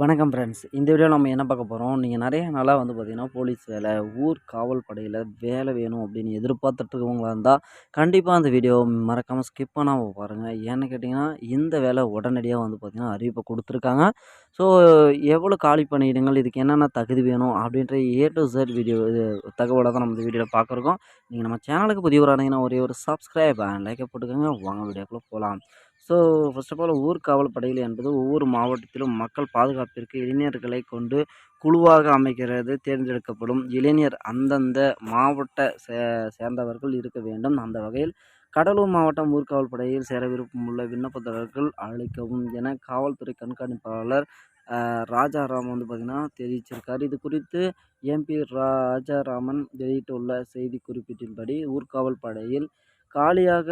வணக்கம் ஃப்ரெண்ட்ஸ் இந்த வீடியோவில் நம்ம என்ன பார்க்க போகிறோம் நீங்கள் நிறைய நாளாக வந்து பார்த்தீங்கன்னா போலீஸ் வேலை ஊர் காவல் படையில் வேலை வேணும் அப்படின்னு எதிர்பார்த்துட்ருக்கவங்களா இருந்தால் கண்டிப்பாக அந்த வீடியோ மறக்காமல் ஸ்கிப் பண்ணாமல் பாருங்கள் ஏன்னு கேட்டிங்கன்னா இந்த வேலை உடனடியாக வந்து பார்த்திங்கன்னா அறிவிப்பை கொடுத்துருக்காங்க. ஸோ எவ்வளோ காலி பணியிடங்கள் இதுக்கு என்னென்ன தகுதி வேணும் அப்படின்ற ஏ டு ஜெட் வீடியோ இது தகவலை தான் நம்ம இந்த வீடியோவில் பார்க்குறோம். நீங்கள் நம்ம சேனலுக்கு புதியவரானீங்கன்னா ஒரே ஒரு சப்ஸ்கிரைப் லைக்கை போட்டுக்கோங்க. வாங்க வீடியோக்குள்ளே போகலாம் ஸோ ஃபர்ஸ்ட் ஆஃப் ஆல் ஊர் காவல் படையில் என்பது ஒவ்வொரு மாவட்டத்திலும் மக்கள் பாதுகாப்பிற்கு இளைஞர்களை கொண்டு குழுவாக அமைக்கிறது தேர்ந்தெடுக்கப்படும். இளைஞர் அந்தந்த மாவட்ட சே சேர்ந்தவர்கள் இருக்க வேண்டும். அந்த வகையில் கடலூர் மாவட்டம் ஊர்காவல் படையில் சேர விருப்பமுள்ள விண்ணப்பதாரர்கள் அழைக்கவும் என காவல்துறை கண்காணிப்பாளர் அஹ், ராஜாராம் வந்து பார்த்திங்கன்னா தெரிவிச்சிருக்கார். இது குறித்து எம்பி ராஜாராமன் வெளியிட்டுள்ள செய்தி குறிப்பிட்டின்படி ஊர்காவல் படையில் காலியாக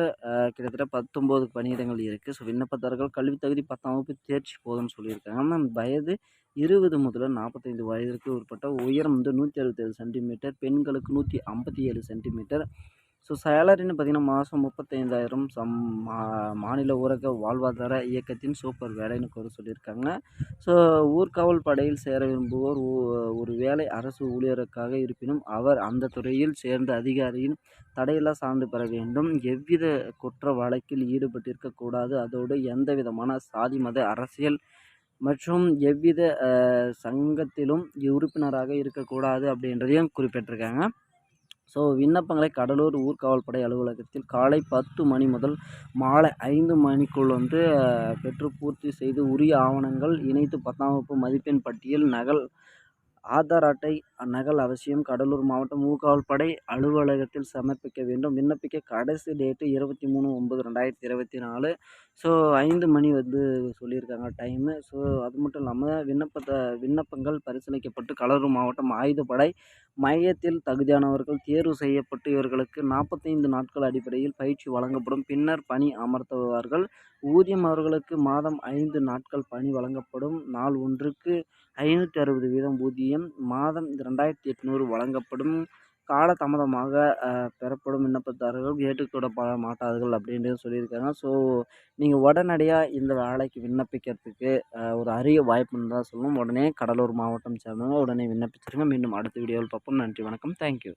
கிட்டத்தட்ட பத்தொம்போது பணியிடங்கள் இருக்குது ஸோ விண்ணப்பதாரர்கள் கல்வி தகுதி பத்தாம் வகுப்பு தேர்ச்சி போதும்னு சொல்லியிருக்காங்க. ஆனால் வயது இருபது முதல் நாற்பத்தைந்து வயதிற்கு உட்பட்ட உயரம் வந்து நூற்றி அறுபத்தேழு சென்டிமீட்டர் பெண்களுக்கு நூற்றி ஐம்பத்தி ஏழு சென்டிமீட்டர் ஸோ சேலரின்னு பார்த்திங்கன்னா மாதம் முப்பத்தைந்தாயிரம். சம் மா மாநில ஊரக வாழ்வாதார இயக்கத்தின் சூப்பர் வேலைன்னு கூட சொல்லியிருக்காங்க. ஸோ ஊர்காவல் படையில் சேர விரும்புவோர் ஒரு வேலை அரசு ஊழியருக்காக இருப்பினும் அவர் அந்த துறையில் சேர்ந்த அதிகாரியின் தடையில்லா சான்று பெற வேண்டும். எவ்வித குற்ற வழக்கில் ஈடுபட்டிருக்கக்கூடாது அதோடு எந்த விதமான சாதி மத அரசியல் மற்றும் எவ்வித சங்கத்திலும் உறுப்பினராக இருக்கக்கூடாது அப்படின்றதையும் குறிப்பிட்டிருக்காங்க. ஸோ விண்ணப்பங்களை கடலூர் ஊர்காவல் படை அலுவலகத்தில் காலை பத்து மணி முதல் மாலை ஐந்து மணிக்குள் வந்து பெற்று பூர்த்தி செய்து உரிய ஆவணங்கள் இணைத்து பத்தாம் வகுப்பு மதிப்பெண் பட்டியல் நகல் ஆதார் அட்டை நகல் அவசியம் கடலூர் மாவட்டம் ஊகாவல்படை அலுவலகத்தில் சமர்ப்பிக்க வேண்டும். விண்ணப்பிக்க கடைசி டேட்டு இருபத்தி மூணு ஒம்பது ரெண்டாயிரத்தி இருபத்தி நாலு. ஸோ ஐந்து மணி வந்து சொல்லியிருக்காங்க டைமு ஸோ அது மட்டும் இல்லாமல் விண்ணப்பத்தை விண்ணப்பங்கள் பரிசீலிக்கப்பட்டு கடலூர் மாவட்டம் ஆயுதப்படை மையத்தில் தகுதியானவர்கள் தேர்வு செய்யப்பட்டு இவர்களுக்கு நாற்பத்தைந்து நாட்கள் அடிப்படையில் பயிற்சி வழங்கப்படும். பின்னர் பணி அமர்த்துவார்கள் ஊதியம் அவர்களுக்கு மாதம் ஐந்து நாட்கள் பணி வழங்கப்படும். நாள் ஒன்றுக்கு ஐநூற்றி அறுபது வீதம் ஊதியம் மாதம் ரெண்டாயிரத்தி எட்நூறு வழங்கப்படும். காலதாமதமாக பெறப்படும் விண்ணப்பதாரர்கள் ஏற்றுக்கொள்ளப்பட மாட்டார்கள் அப்படின்றது சொல்லியிருக்காங்க. ஸோ நீங்கள் உடனடியாக இந்த வேலைக்கு விண்ணப்பிக்கிறதுக்கு ஒரு அரிய வாய்ப்புன்னு தான் சொல்லணும் உடனே கடலூர் மாவட்டம் சேர்ந்தவங்க உடனே விண்ணப்பிச்சிருங்க. மீண்டும் அடுத்த வீடியோவில் பார்ப்போம். நன்றி வணக்கம். தேங்க்யூ